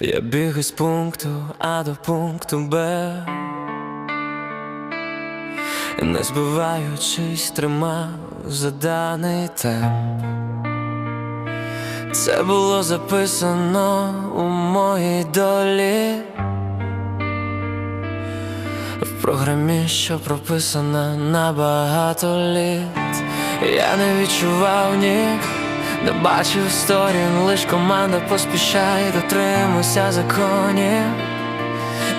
Я бігаю з пункту А до пункту Б. Не збиваючись, тримав заданий темп. Це було записано у моїй долі. В програмі, що прописана на багато літ. Я не відчував ні, не бачив сторін, лиш команда поспішає, дотримуйся законів.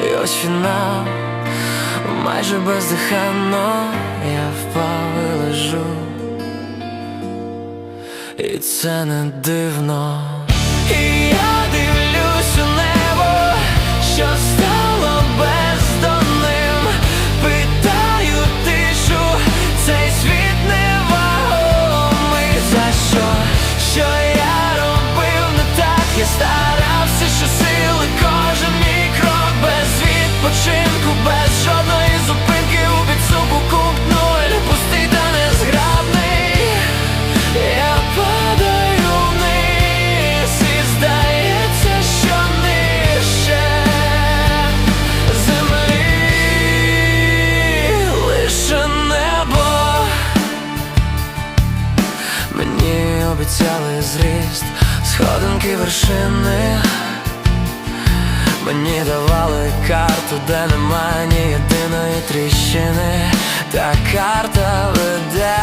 І ось фінал, майже бездиханно я впав і лежу. І це не дивно. Обіцяли зріст, сходинки вершини. Мені давали карту, де немає ні єдиної тріщини. Та карта веде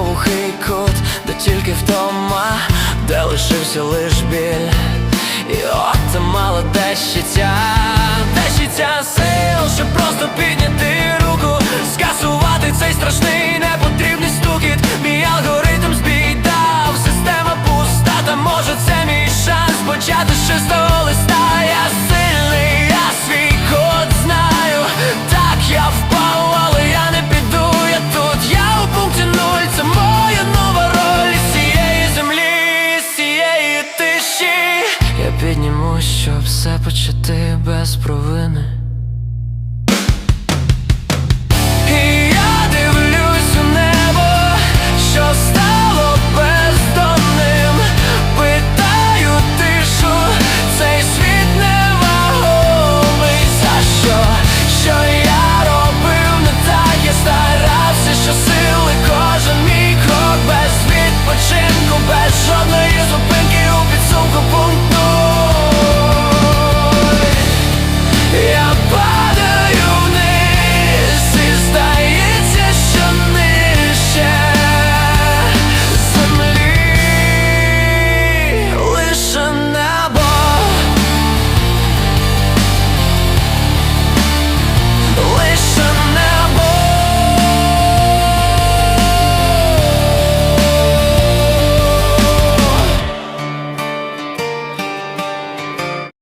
у глухий кут, де тільки втома, де лишився лиш біль. І от мало де щиття, піднімусь, щоб все почати без провини.